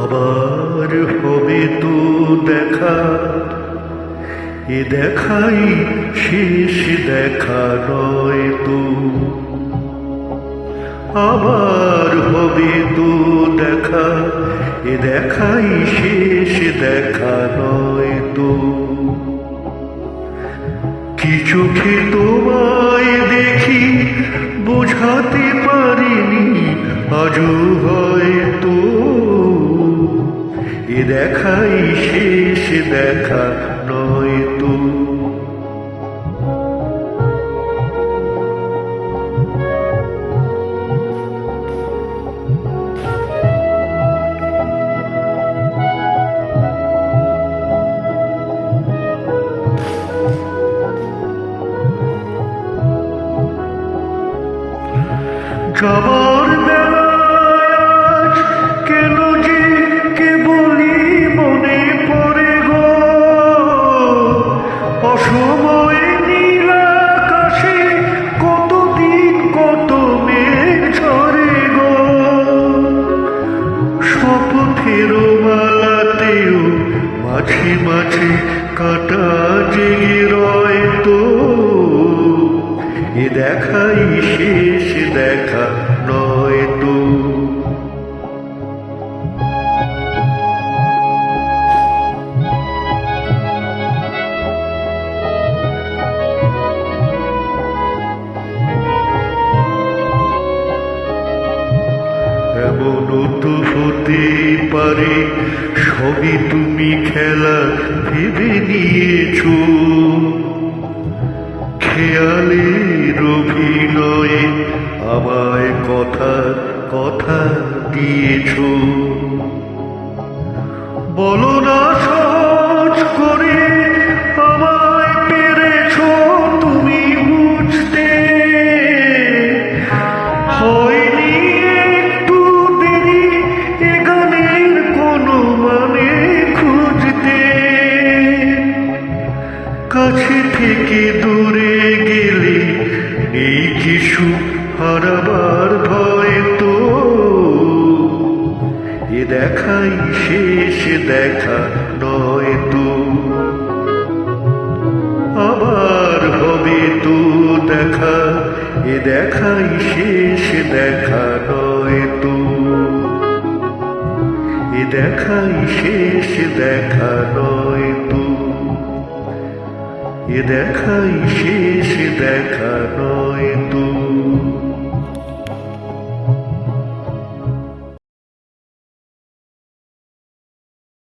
আবার হবে তো দেখা। এ দেখাই শেষ দেখা নয় তো। আবার হবে তো দেখা, এ দেখাই শেষ দেখা নয় তো। কি চোখে তোমায় দেখ দেখাই শেষ দেখা নয় তো। যাবার বেলায় কেন শপথের মালাতেও মাঝে মাঝে কাটা রয় হতে পারে, সবই তুমি খেলা ভেবে নিয়েছ। খেয়ালের অভিনয়ে আমায় কথা কথা দিয়েছ। বলো না থেকে দূরে গেলে নেই কিছু হারাবার ভয় তো। এ দেখাই শেষ দেখা নয় তো। আবার হবে তো দেখা, এ দেখাই শেষ দেখা নয় তো। এ দেখাই শেষ দেখা নয় এ দেখাই শেষ দেখা নয় তো